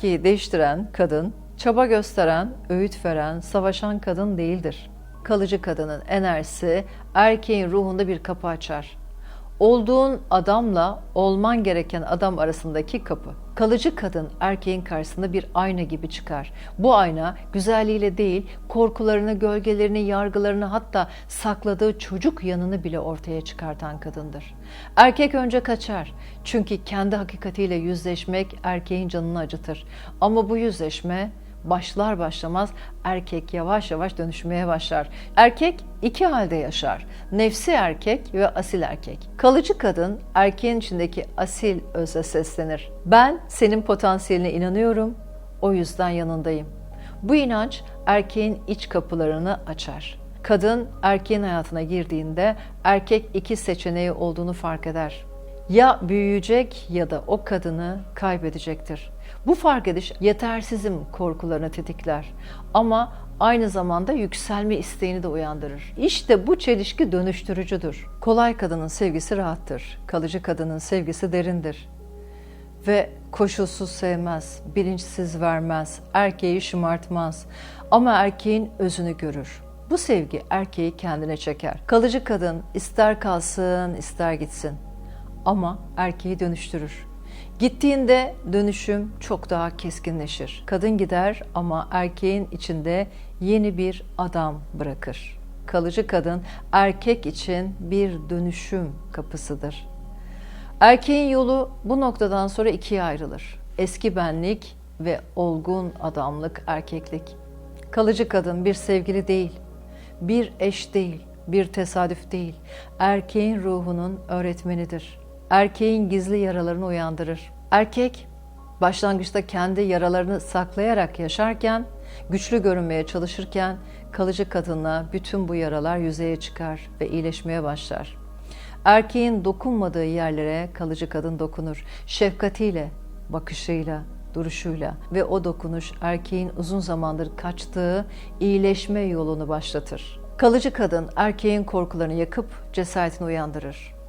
Ki değiştiren kadın, çaba gösteren, öğüt veren, savaşan kadın değildir. Kalıcı kadının enerjisi erkeğin ruhunda bir kapı açar. Olduğun adamla olman gereken adam arasındaki kapı. Kalıcı kadın erkeğin karşısında bir ayna gibi çıkar. Bu ayna güzelliğiyle değil, korkularını, gölgelerini, yargılarını hatta sakladığı çocuk yanını bile ortaya çıkartan kadındır. Erkek önce kaçar. Çünkü kendi hakikatiyle yüzleşmek erkeğin canını acıtır. Ama bu yüzleşme başlar başlamaz erkek yavaş yavaş dönüşmeye başlar. Erkek iki halde yaşar. Nefsi erkek ve asil erkek. Kalıcı kadın erkeğin içindeki asil öze seslenir. Ben senin potansiyeline inanıyorum. O yüzden yanındayım. Bu inanç erkeğin iç kapılarını açar. Kadın erkeğin hayatına girdiğinde erkek iki seçeneği olduğunu fark eder. Ya büyüyecek ya da o kadını kaybedecektir. Bu fark ediş yetersizim korkularını tetikler ama aynı zamanda yükselme isteğini de uyandırır. İşte bu çelişki dönüştürücüdür. Kolay kadının sevgisi rahattır. Kalıcı kadının sevgisi derindir. Ve koşulsuz sevmez, bilinçsiz vermez, erkeği şımartmaz ama erkeğin özünü görür. Bu sevgi erkeği kendine çeker. Kalıcı kadın ister kalsın ister gitsin ama erkeği dönüştürür. Gittiğinde dönüşüm çok daha keskinleşir. Kadın gider ama erkeğin içinde yeni bir adam bırakır. Kalıcı kadın erkek için bir dönüşüm kapısıdır. Erkeğin yolu bu noktadan sonra ikiye ayrılır. Eski benlik ve olgun adamlık erkeklik. Kalıcı kadın bir sevgili değil, bir eş değil, bir tesadüf değil. Erkeğin ruhunun öğretmenidir. Erkeğin gizli yaralarını uyandırır. Erkek başlangıçta kendi yaralarını saklayarak yaşarken, güçlü görünmeye çalışırken kalıcı kadınla bütün bu yaralar yüzeye çıkar ve iyileşmeye başlar. Erkeğin dokunmadığı yerlere kalıcı kadın dokunur. Şefkatiyle, bakışıyla, duruşuyla ve o dokunuş erkeğin uzun zamandır kaçtığı iyileşme yolunu başlatır. Kalıcı kadın erkeğin korkularını yakıp cesaretini uyandırır.